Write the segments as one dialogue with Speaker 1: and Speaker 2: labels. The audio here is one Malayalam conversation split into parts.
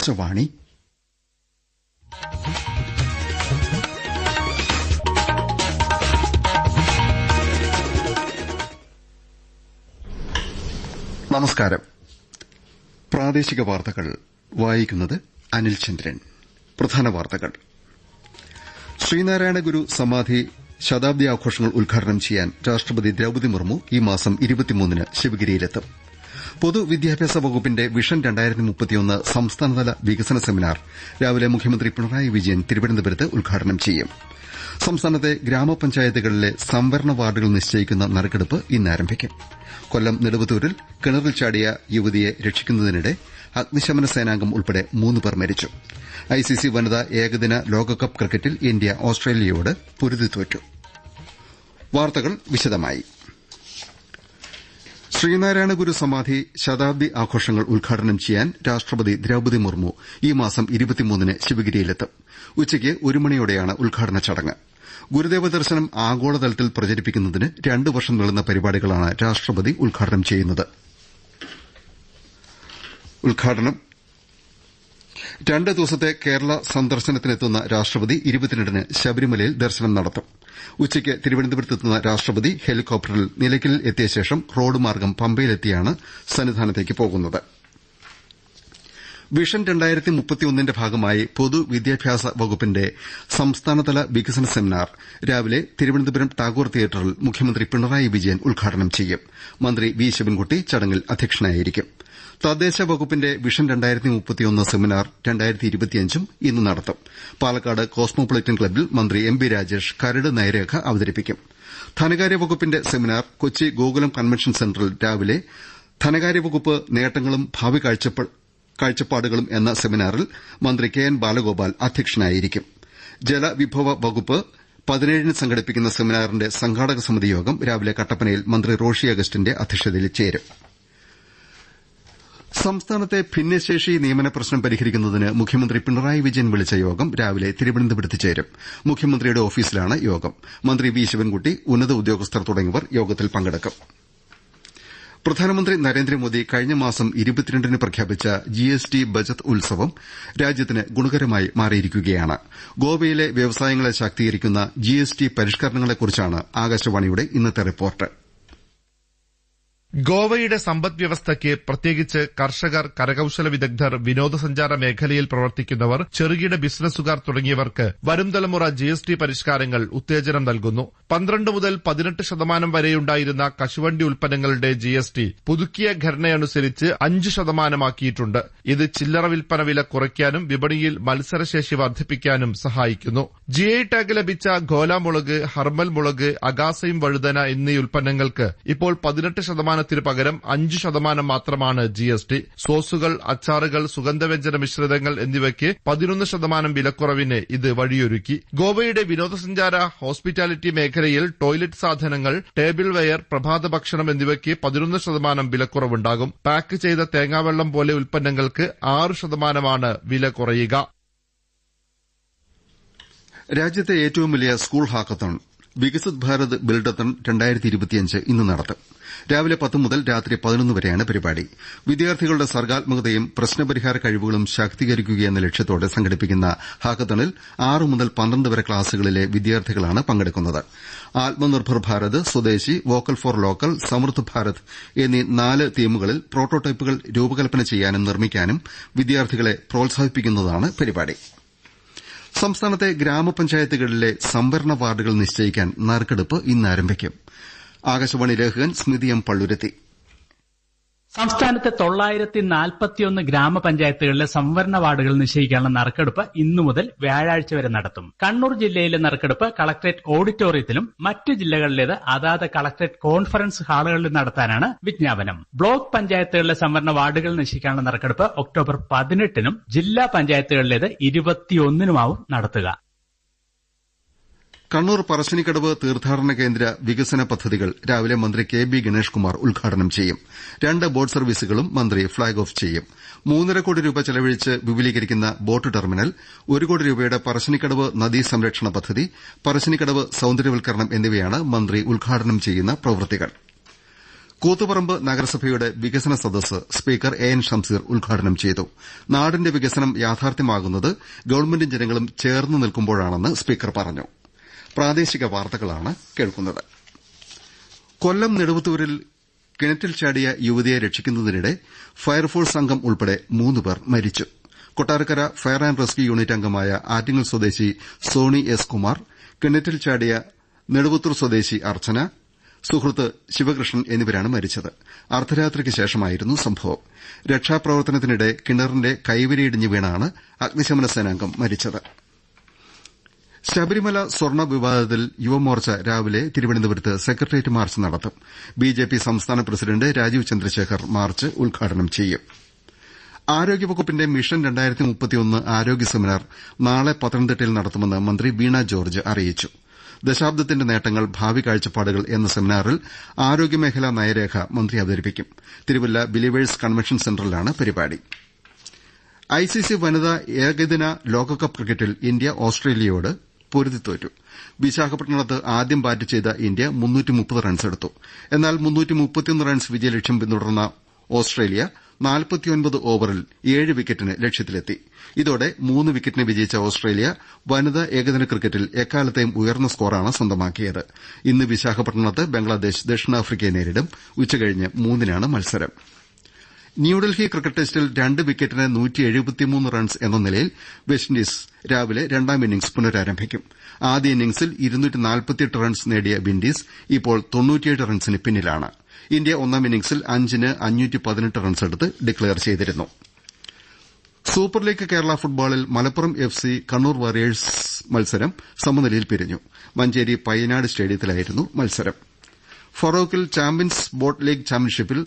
Speaker 1: ആകാശവാണി നമസ്കാരം പ്രാദേശിക വാർത്തകൾ വായിക്കുന്നത് അനിൽ ചന്ദ്രൻ പ്രധാന വാർത്തകൾ ശ്രീനാരായണ ഗുരു സമാധി ശതാബ്ദി ആഘോഷങ്ങൾ ഉദ്ഘാടനം ചെയ്യാൻ രാഷ്ട്രപതി ദ്രൌപതി മുർമു ഈ മാസം ശിവഗിരിയിലെത്തും പൊതുവിദ്യാഭ്യാസ വകുപ്പിന്റെ വിഷൻ സംസ്ഥാനതല വികസന സെമിനാർ രാവിലെ മുഖ്യമന്ത്രി പിണറായി വിജയൻ തിരുവനന്തപുരത്ത് ഉദ്ഘാടനം ചെയ്യും സംസ്ഥാനത്തെ ഗ്രാമപഞ്ചായത്തുകളിലെ സംവരണ വാർഡുകൾ നിശ്ചയിക്കുന്ന നറുക്കെടുപ്പ് ഇന്ന് ആരംഭിക്കും കൊല്ലം നെടുവത്തൂരിൽ കിണറിൽ ചാടിയ യുവതിയെ രക്ഷിക്കുന്നതിനിടെ അഗ്നിശമന സേനാംഗം ഉൾപ്പെടെ പേർ മരിച്ചു ഐസിസി വനിതാ ഏകദിന ലോകകപ്പ് ക്രിക്കറ്റിൽ ഇന്ത്യ ഓസ്ട്രേലിയയോട് പൊരുതി തോറ്റു വാർത്തകൾ വിശദമായി ശ്രീനാരായണ ഗുരു സമാധി ശതാബ്ദി ആഘോഷങ്ങൾ ഉദ്ഘാടനം ചെയ്യാൻ രാഷ്ട്രപതി ദ്രൌപതി മുർമു ഈ മാസം ന് ശിവഗിരിയിലെത്തും ഉച്ചയ്ക്ക് ഒരു മണിയോടെയാണ് ഉദ്ഘാടന ചടങ്ങ് ഗുരുദേവ ദർശനം ആഗോളതലത്തിൽ പ്രചരിപ്പിക്കുന്നതിന് രണ്ട് വർഷം നീളുന്ന പരിപാടികളാണ് രാഷ്ട്രപതി ഉദ്ഘാടനം ചെയ്യുന്നത് രണ്ട് ദിവസത്തെ കേരള സന്ദർശനത്തിനെത്തുന്ന രാഷ്ട്രപതി ഇരുപത്തിരണ്ടിന് ശബരിമലയിൽ ദർശനം നടത്തും ഉച്ചയ്ക്ക് തിരുവനന്തപുരത്തെത്തുന്ന രാഷ്ട്രപതി ഹെലികോപ്റ്ററിൽ നിലയ്ക്കലിൽ എത്തിയ ശേഷം റോഡ് മാർഗം പമ്പയിലെത്തിയാണ് സന്നിധാനത്തേക്ക് പോകുന്നത് വിഷൻ രണ്ടായിരത്തി മുപ്പത്തിയൊന്നിന്റെ ഭാഗമായി പൊതുവിദ്യാഭ്യാസ വകുപ്പിന്റെ സംസ്ഥാനതല വികസന സെമിനാർ രാവിലെ തിരുവനന്തപുരം ടാഗോർ തിയേറ്ററിൽ മുഖ്യമന്ത്രി പിണറായി വിജയൻ ഉദ്ഘാടനം ചെയ്യും മന്ത്രി വി ശിവൻകുട്ടി ചടങ്ങിൽ അധ്യക്ഷനായിരിക്കും തദ്ദേശ വകുപ്പിന്റെ വിഷൻ രണ്ടായിരത്തി മുപ്പത്തിയൊന്ന് സെമിനാർ രണ്ടായിരത്തി ഇരുപത്തിയഞ്ചും ഇന്ന് നടത്തും പാലക്കാട് കോസ്മോപൊളിറ്റൻ ക്ലബ്ബിൽ മന്ത്രി എം ബി രാജേഷ് കരട് നയരേഖ അവതരിപ്പിക്കും ധനകാര്യ വകുപ്പിന്റെ സെമിനാർ കൊച്ചി ഗോകുലം കൺവെൻഷൻ സെന്ററിൽ രാവിലെ ധനകാര്യ വകുപ്പ് നേട്ടങ്ങളും ഭാവി കാഴ്ചപ്പാട് കാഴ്ചപ്പാടുകളും എന്ന സെമിനാറിൽ മന്ത്രി കെ എൻ ബാലഗോപാൽ അധ്യക്ഷനായിരിക്കും ജലവിഭവ വകുപ്പ് പതിനേഴിന് സംഘടിപ്പിക്കുന്ന സെമിനാറിന്റെ സംഘാടക സമിതി യോഗം രാവിലെ കട്ടപ്പനയിൽ മന്ത്രി റോഷി അഗസ്റ്റിന്റെ അധ്യക്ഷതയിൽ ചേരും സംസ്ഥാനത്തെ ഭിന്നശേഷി നിയമന പ്രശ്നം പരിഹരിക്കുന്നതിന് മുഖ്യമന്ത്രി പിണറായി വിജയൻ വിളിച്ച യോഗം രാവിലെ തിരുവനന്തപുരത്ത് ചേരും മുഖ്യമന്ത്രിയുടെ ഓഫീസിലാണ് യോഗം മന്ത്രി വി ശിവൻകുട്ടി ഉന്നത ഉദ്യോഗസ്ഥർ തുടങ്ങിയവർ യോഗത്തിൽ പങ്കെടുക്കും പ്രധാനമന്ത്രി നരേന്ദ്രമോദി കഴിഞ്ഞ മാസം ഇരുപത്തിരണ്ടിന് പ്രഖ്യാപിച്ച ജി എസ് ടി ബജറ്റ് ഉത്സവം രാജ്യത്തിന് ഗുണകരമായി മാറിയിരിക്കുകയാണ് ഗോവയിലെ വ്യവസായങ്ങളെ ശാക്തീകരിക്കുന്ന ജി എസ് ടി പരിഷ്കരണങ്ങളെക്കുറിച്ചാണ് ആകാശവാണിയുടെ ഇന്നത്തെ റിപ്പോർട്ട്
Speaker 2: ഗോവയുടെ സമ്പദ് വ്യവസ്ഥയ്ക്ക് പ്രത്യേകിച്ച് കർഷകർ കരകൌശല വിദഗ്ധർ വിനോദസഞ്ചാര മേഖലയിൽ പ്രവർത്തിക്കുന്നവർ ചെറുകിട ബിസിനസുകാർ തുടങ്ങിയവർക്ക് വരും തലമുറ ജിഎസ്ടി പരിഷ്കാരങ്ങൾ ഉത്തേജനം നൽകുന്നു പന്ത്രണ്ട് മുതൽ പതിനെട്ട് ശതമാനം വരെയുണ്ടായിരുന്ന കശുവണ്ടി ഉൽപ്പന്നങ്ങളുടെ ജിഎസ്ടി പുതുക്കിയ ഘടനയനുസരിച്ച് അഞ്ച് ശതമാനമാക്കിയിട്ടുണ്ട് ഇത് ചില്ലറ വിൽപ്പന വില കുറയ്ക്കാനും വിപണിയിൽ മത്സരശേഷി വർദ്ധിപ്പിക്കാനും സഹായിക്കുന്നു ഐ ടാഗ് ലഭിച്ച ഗോലാമുളക് മുളക് ഹർമൽ മുളക് അഗാസയും വഴുതന എന്നീ ഉൽപ്പന്നങ്ങൾക്ക് ഇപ്പോൾ പതിനെട്ട് ശതമാനം ശതമാനത്തിന് പകരം അഞ്ച് ശതമാനം മാത്രമാണ് ജി എസ് ടി സോസുകൾ അച്ചാറുകൾ സുഗന്ധവ്യഞ്ജന മിശ്രിതങ്ങൾ എന്നിവയ്ക്ക് പതിനൊന്ന് ശതമാനം വിലക്കുറവിന് ഇത് വഴിയൊരുക്കി ഗോവയുടെ വിനോദസഞ്ചാര ഹോസ്പിറ്റാലിറ്റി മേഖലയിൽ ടോയ്ലറ്റ് സാധനങ്ങൾ ടേബിൾ വെയർ പ്രഭാത ഭക്ഷണം എന്നിവയ്ക്ക് പതിനൊന്ന് ശതമാനം വിലക്കുറവുണ്ടാകും പാക്ക് ചെയ്ത തേങ്ങാവെള്ളം പോലെ ഉൽപ്പന്നങ്ങൾക്ക് ആറ് ശതമാനമാണ് വില കുറയുക
Speaker 1: രാജ്യത്തെ ഏറ്റവും വലിയ school hackathon Viksit Bharat buildathon ഇന്ന് നടത്തും രാവിലെ പത്ത് മുതൽ രാത്രി പതിനൊന്ന് വരെയാണ് പരിപാടി വിദ്യാർത്ഥികളുടെ സർഗാത്മകതയും പ്രശ്നപരിഹാര കഴിവുകളും ശാക്തീകരിക്കുകയെന്ന ലക്ഷ്യത്തോടെ സംഘടിപ്പിക്കുന്ന ഹാക്കത്തണിൽ ആറ് മുതൽ പന്ത്രണ്ട് വരെ ക്ലാസുകളിലെ വിദ്യാർത്ഥികളാണ് പങ്കെടുക്കുന്നത് Atmanirbhar Bharat Swadeshi vocal for local Samriddh Bharat എന്നീ നാല് തീമുകളിൽ പ്രോട്ടോടൈപ്പുകൾ രൂപകൽപ്പന ചെയ്യാനും നിർമ്മിക്കാനും വിദ്യാർത്ഥികളെ പ്രോത്സാഹിപ്പിക്കുന്നതാണ് പരിപാടി സംസ്ഥാനത്തെ ഗ്രാമപഞ്ചായത്തുകളിലെ സംവരണ വാർഡുകൾ നിശ്ചയിക്കാൻ നറുക്കെടുപ്പ് ഇന്ന് ആരംഭിക്കും ആകാശവാണി ലേഖകൻ സ്മിതി എം
Speaker 3: സംസ്ഥാനത്തെ തൊള്ളായിരത്തി നാൽപ്പത്തിയൊന്ന് ഗ്രാമപഞ്ചായത്തുകളിലെ സംവരണ വാർഡുകൾ നിശ്ചയിക്കാനുള്ള നറുക്കെടുപ്പ് ഇന്നു മുതൽ വ്യാഴാഴ്ച വരെ നടത്തും കണ്ണൂർ ജില്ലയിലെ നറുക്കെടുപ്പ് കളക്ടറേറ്റ് ഓഡിറ്റോറിയത്തിലും മറ്റു ജില്ലകളിലേത് അതാത് കളക്ടറേറ്റ് കോൺഫറൻസ് ഹാളുകളിലും നടത്താനാണ് വിജ്ഞാപനം ബ്ലോക്ക് പഞ്ചായത്തുകളിലെ സംവരണ വാർഡുകൾ നിശ്ചയിക്കാനുള്ള നറുക്കെടുപ്പ് ഒക്ടോബർ പതിനെട്ടിനും ജില്ലാ പഞ്ചായത്തുകളിലേത് ഇരുപത്തിയൊന്നിനുമാവും നടത്തുക
Speaker 1: കണ്ണൂർ പറശ്ശിനിക്കടവ് തീർത്ഥാടന കേന്ദ്ര വികസന പദ്ധതികൾ രാവിലെ മന്ത്രി കെ ബി ഗണേഷ് കുമാർ ഉദ്ഘാടനം ചെയ്യും രണ്ട് ബോട്ട് സർവീസുകളും മന്ത്രി ഫ്ളാഗ് ഓഫ് ചെയ്യും മൂന്നര കോടി രൂപ ചെലവഴിച്ച് വിപുലീകരിക്കുന്ന ബോട്ട് ടെർമിനൽ ഒരു കോടി രൂപയുടെ പറശ്ശിനിക്കടവ് നദീ സംരക്ഷണ പദ്ധതി പറശ്ശിനിക്കടവ് സൌന്ദര്യവൽക്കരണം എന്നിവയാണ് മന്ത്രി ഉദ്ഘാടനം ചെയ്യുന്ന പ്രവൃത്തികൾ കൂത്തുപറമ്പ് നഗരസഭയുടെ വികസന സദസ്സ് സ്പീക്കർ എ എൻ ഷംസീർ ഉദ്ഘാടനം ചെയ്തു നാടിന്റെ വികസനം യാഥാർത്ഥ്യമാകുന്നത് ഗവൺമെന്റും ജനങ്ങളും ചേർന്ന് നിൽക്കുമ്പോഴാണെന്ന് സ്പീക്കർ പറഞ്ഞു രുട്ട്ട്ട്ട്ട്ട്ട്ട കൊല്ലം നെടുവത്തൂരിൽ കിണറ്റിൽ ചാടിയ യുവതിയെ രക്ഷിക്കുന്നതിനിടെ ഫയർഫോഴ്സ് അംഗം ഉൾപ്പെടെ മൂന്നുപേർ മരിച്ചു Kottarakkara fire and rescue unit അംഗമായ ആറ്റിങ്ങൽ സ്വദേശി സോണി എസ് കുമാർ കിണറ്റിൽ ചാടിയ നെടുവത്തൂർ സ്വദേശി അർച്ചന സുഹൃത്ത് ശിവകൃഷ്ണൻ എന്നിവരാണ് മരിച്ചത് അർദ്ധരാത്രിക്ക് ശേഷമായിരുന്നു സംഭവം രക്ഷാപ്രവർത്തനത്തിനിടെ കിണറിന്റെ കൈവരിയിടിഞ്ഞ് വീണാണ് അഗ്നിശമന സേനാംഗം മരിച്ചത് ശബരിമല സ്വർണ വിവാദത്തിൽ യുവമോർച്ച രാവിലെ തിരുവനന്തപുരത്ത് സെക്രട്ടേറിയറ്റ് മാർച്ച് നടത്തും ബിജെപി സംസ്ഥാന പ്രസിഡന്റ് രാജീവ് ചന്ദ്രശേഖർ മാർച്ച് ഉദ്ഘാടനം ചെയ്യും ആരോഗ്യവകുപ്പിന്റെ മിഷൻ രണ്ടായിരത്തി മുപ്പത്തിയൊന്ന് ആരോഗ്യ സെമിനാർ നാളെ പത്തനംതിട്ടയിൽ നടത്തുമെന്ന് മന്ത്രി വീണ ജോർജ് അറിയിച്ചു ദശാബ്ദത്തിന്റെ നേട്ടങ്ങൾ ഭാവി കാഴ്ചപ്പാടുകൾ എന്ന സെമിനാറിൽ ആരോഗ്യമേഖലാ നയരേഖ മന്ത്രി അവതരിപ്പിക്കും തിരുവല്ല ബിലീവേഴ്സ് കൺവെൻഷൻ സെന്ററിലാണ് പരിപാടി ഐസിസി വനിതാ ഏകദിന ലോകകപ്പ് ക്രിക്കറ്റിൽ ഇന്ത്യ ഓസ്ട്രേലിയയോട് പൊരുതിത്തോറ്റു വിശാഖപട്ടണത്ത് ആദ്യം ബാറ്റ് ചെയ്ത ഇന്ത്യ റൺസെടുത്തു എന്നാൽ റൺസ് വിജയലക്ഷ്യം പിന്തുടർന്ന ഓസ്ട്രേലിയ ഓവറിൽ ഏഴ് വിക്കറ്റിന് ലക്ഷ്യത്തിലെത്തി ഇതോടെ മൂന്ന് വിക്കറ്റിന് വിജയിച്ച ഓസ്ട്രേലിയ വനിതാ ഏകദിന ക്രിക്കറ്റിൽ എക്കാലത്തെയും ഉയർന്ന സ്കോറാണ് സ്വന്തമാക്കിയത് ഇന്ന് വിശാഖപട്ടണത്ത് ബംഗ്ലാദേശ് ദക്ഷിണാഫ്രിക്കയെ നേരിടും ഉച്ചകഴിഞ്ഞ് മൂന്നിനാണ് മത്സരം ന്യൂഡൽഹി ക്രിക്കറ്റ് ടെസ്റ്റിൽ രണ്ട് വിക്കറ്റിന് റൺസ് എന്ന നിലയിൽ വെസ്റ്റിൻഡീസ് രാവിലെ രണ്ടാം ഇന്നിംഗ്സ് പുനരാരംഭിക്കും ആദ്യ ഇന്നിംഗ്സിൽ റൺസ് നേടിയ വിൻഡീസ് ഇപ്പോൾ റൺസിന് പിന്നിലാണ് ഇന്ത്യ ഒന്നാം ഇന്നിംഗ്സിൽ അഞ്ചിന് എടുത്ത് ഡിക്ലയർ ചെയ്തിരുന്നു സൂപ്പർ ലീഗ് കേരള ഫുട്ബോളിൽ Malappuram F C Kannur warriors മത്സരം സമനിലയിൽ പിരിഞ്ഞു മഞ്ചേരി പയ്യനാട് സ്റ്റേഡിയത്തിലായിരുന്നു മത്സരം ഫറോക്കിൽ ചാമ്പ്യൻസ് ബോട്ട് ലീഗ് ചാമ്പ്യൻഷിപ്പിൽ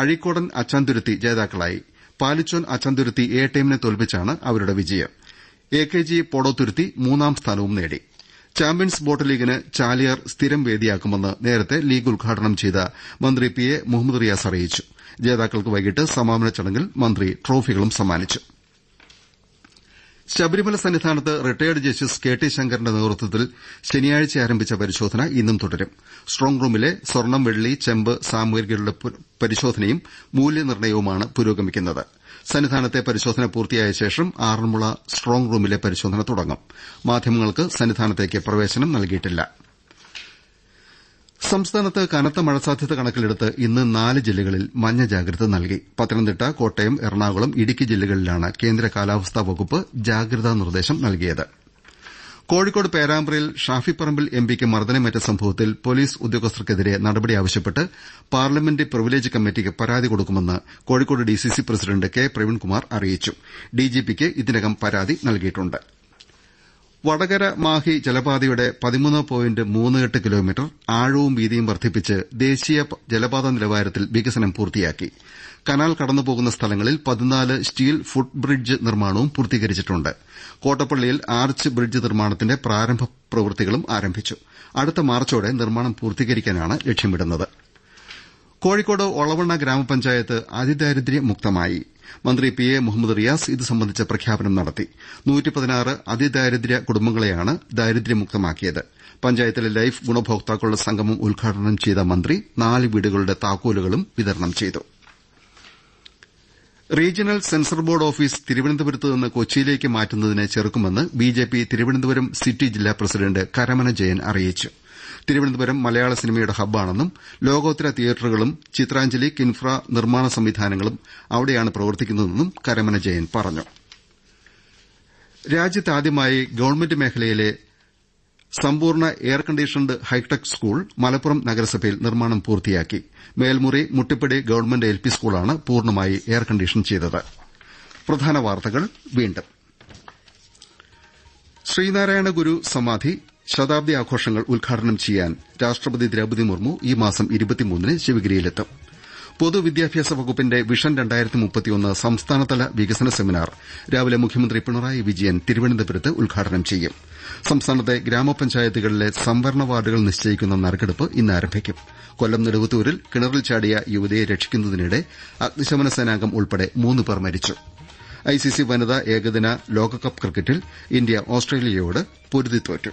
Speaker 1: അഴീക്കോടൻ അച്ചാംതുരുത്തി ജേതാക്കളായി പാലിച്ചോൻ അച്ചാംതുരുത്തി എ ടീമിനെ തോൽപ്പിച്ചാണ് അവരുടെ വിജയം എ കെ ജി പോടോത്തുരുത്തി മൂന്നാം സ്ഥാനവും നേടി ചാമ്പ്യൻസ് ബോട്ട് ലീഗിന് ചാലിയാർ സ്ഥിരം വേദിയാക്കുമെന്ന് നേരത്തെ ലീഗ് ഉദ്ഘാടനം ചെയ്ത മന്ത്രി പി എ മുഹമ്മദ് റിയാസ് അറിയിച്ചു ജേതാക്കൾക്ക് വൈകിട്ട് സമാപന ചടങ്ങിൽ മന്ത്രി ട്രോഫികളും സമ്മാനിച്ചു ശബരിമല സന്നിധാനത്ത് റിട്ടയേർഡ് ജസ്റ്റിസ് കെ ടി ശങ്കറിന്റെ നേതൃത്വത്തിൽ ശനിയാഴ്ച ആരംഭിച്ച പരിശോധന ഇന്നും തുടരും സ്ട്രോങ് റൂമിലെ സ്വർണം വെള്ളി ചെമ്പ് സാമഗ്രികളുടെ പരിശോധനയും മൂല്യനിർണയവുമാണ് പുരോഗമിക്കുന്നത് സന്നിധാനത്തെ പരിശോധന പൂർത്തിയായ ശേഷം ആറന്മുള സ്ട്രോങ് റൂമിലെ പരിശോധന തുടങ്ങും മാധ്യമങ്ങൾക്ക് സന്നിധാനത്തേക്ക് പ്രവേശനം നൽകിയിട്ടില്ലു സംസ്ഥാനത്ത് കനത്ത മഴ സാധ്യത കണക്കിലെടുത്ത് ഇന്ന് നാല് ജില്ലകളിൽ മഞ്ഞ ജാഗ്രത നൽകി പത്തനംതിട്ട കോട്ടയം എറണാകുളം ഇടുക്കി ജില്ലകളിലാണ് കേന്ദ്ര കാലാവസ്ഥാ വകുപ്പ് ജാഗ്രതാ നിർദ്ദേശം നൽകിയത് കോഴിക്കോട് പേരാമ്പ്രയിൽ ഷാഫി പറമ്പിൽ എംപിക്ക് മർദ്ദനമേറ്റ സംഭവത്തിൽ പോലീസ് ഉദ്യോഗസ്ഥർക്കെതിരെ നടപടി ആവശ്യപ്പെട്ട് പാർലമെന്റ് പ്രിവിലേജ് കമ്മിറ്റിക്ക് പരാതി കൊടുക്കുമെന്ന് Kozhikode DCC president K Praveenkumar അറിയിച്ചു ഡിജിപിക്ക് ഇതിനകം പരാതി നൽകിയിട്ടു ് വടകര മാഹി ജലപാതയുടെ പതിമൂന്ന് പോയിന്റ് മൂന്ന് എട്ട് കിലോമീറ്റർ ആഴവും വീതിയും വർദ്ധിപ്പിച്ച് ദേശീയ ജലപാത നിലവാരത്തിൽ വികസനം പൂർത്തിയാക്കി കനാൽ കടന്നുപോകുന്ന സ്ഥലങ്ങളിൽ പതിനാല് സ്റ്റീൽ ഫുട് ബ്രിഡ്ജ് നിർമ്മാണവും പൂർത്തീകരിച്ചിട്ടുണ്ട് കോട്ടപ്പള്ളിയിൽ ആർച്ച് ബ്രിഡ്ജ് നിർമ്മാണത്തിന്റെ പ്രാരംഭ പ്രവൃത്തികളും ആരംഭിച്ചു അടുത്ത മാർച്ചോടെ നിർമ്മാണം പൂർത്തീകരിക്കാനാണ് ലക്ഷ്യമിടുന്നത് കോഴിക്കോട് ഒളവണ്ണ ഗ്രാമപഞ്ചായത്ത് അതിദാരിദ്ര്യ മന്ത്രി പി എ മുഹമ്മദ് റിയാസ് ഇതു സംബന്ധിച്ച പ്രഖ്യാപനം നടത്തി അതിദാരിദ്ര്യ കുടുംബങ്ങളെയാണ് ദാരിദ്ര്യമുക്തമാക്കിയത് പഞ്ചായത്തിലെ ലൈഫ് ഗുണഭോക്താക്കളുടെ സംഗമം ഉദ്ഘാടനം ചെയ്ത മന്ത്രി നാല് വീടുകളുടെ താക്കോലുകളും വിതരണം ചെയ്തു റീജിയണൽ സെൻസർ ബോർഡ് ഓഫീസ് തിരുവനന്തപുരത്ത് നിന്ന് കൊച്ചിയിലേക്ക് മാറ്റുന്നതിനെ ചെറുക്കുമെന്ന് ബിജെപി തിരുവനന്തപുരം സിറ്റി ജില്ലാ പ്രസിഡന്റ് കരമന ജയൻ അറിയിച്ചു തിരുവനന്തപുരം മലയാള സിനിമയുടെ ഹബ്ബാണെന്നും ലോകോത്തര തിയേറ്ററുകളും ചിത്രാഞ്ജലി കിൻഫ്ര നിർമ്മാണ സംവിധാനങ്ങളും അവിടെയാണ് പ്രവർത്തിക്കുന്നതെന്നും കരമന ജയൻ പറഞ്ഞു രാജ്യത്താദ്യമായി ഗവൺമെന്റ് മേഖലയിലെ സമ്പൂർണ്ണ air conditioned hitech school Malappuram നഗരസഭയിൽ നിർമ്മാണം പൂർത്തിയാക്കി Melmuri Muttippadi government L P സ്കൂളാണ് പൂർണ്ണമായി എയർ കണ്ടീഷൻ ചെയ്തത് ശ്രീനാരായണ ഗുരു സമാധി ശതാബ്ദി ആഘോഷങ്ങൾ ഉദ്ഘാടനം ചെയ്യാൻ രാഷ്ട്രപതി ദ്രൌപദി മുർമു ഈ മാസം ന് ശിവഗിരിയിലെത്തും പൊതുവിദ്യാഭ്യാസ വകുപ്പിന്റെ വിഷൻ രണ്ടായിരത്തി മുപ്പത്തിയൊന്ന് സംസ്ഥാനതല വികസന സെമിനാർ രാവിലെ മുഖ്യമന്ത്രി പിണറായി വിജയൻ തിരുവനന്തപുരത്ത് ഉദ്ഘാടനം ചെയ്യും സംസ്ഥാനത്തെ ഗ്രാമപഞ്ചായത്തുകളിലെ സംവരണ വാർഡുകൾ നിശ്ചയിക്കുന്ന നറുക്കെടുപ്പ് ഇന്ന് ആരംഭിക്കും കൊല്ലം നെടുവത്തൂരിൽ കിണറിൽ ചാടിയ യുവതിയെ രക്ഷിക്കുന്നതിനിടെ അഗ്നിശമന സേനാംഗം ഉൾപ്പെടെ മൂന്ന് പേർ മരിച്ചു ഐസിസി വനിതാ ഏകദിന ലോകകപ്പ് ക്രിക്കറ്റിൽ ഇന്ത്യ ഓസ്ട്രേലിയയോട് പൊരുതി തോറ്റു